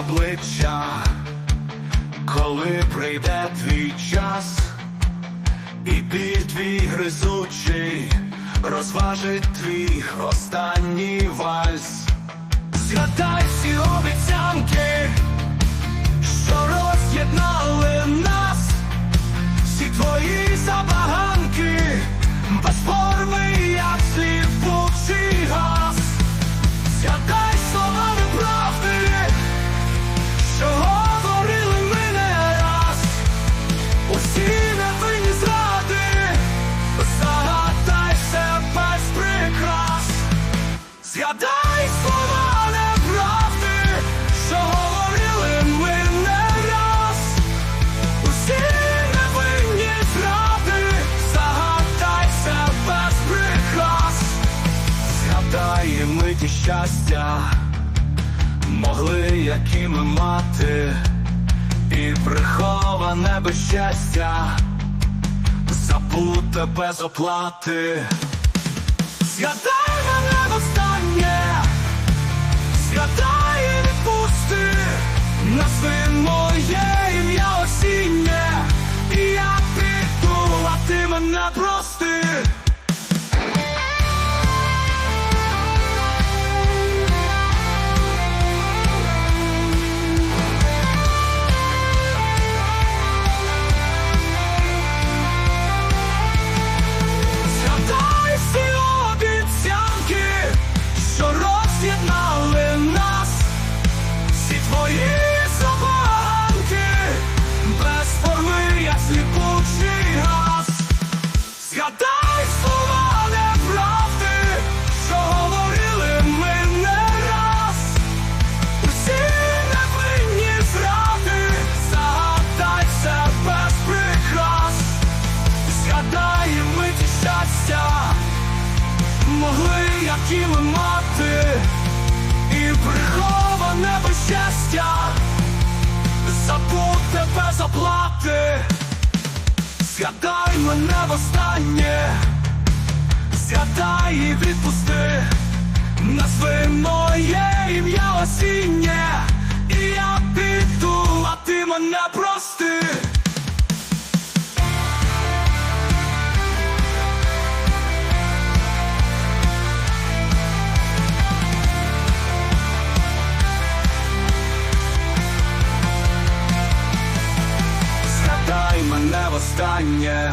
обличчя, коли прийде твій час, і біль твій гризучий розважить твій останній вальс. Згадай всі обіцянки, могли якими мати, і приховане безщастя, забути без оплати. Згадай мене востаннє, згадай і відпусти, назви моє ім'я осіннє, і я піду, а ти мене прости. Могли якими мати, і приховане безщастя, забув тебе заплати, Згадай мене востаннє, згадай і відпусти, назви моє ім'я осіннє, Згадай мене востаннє,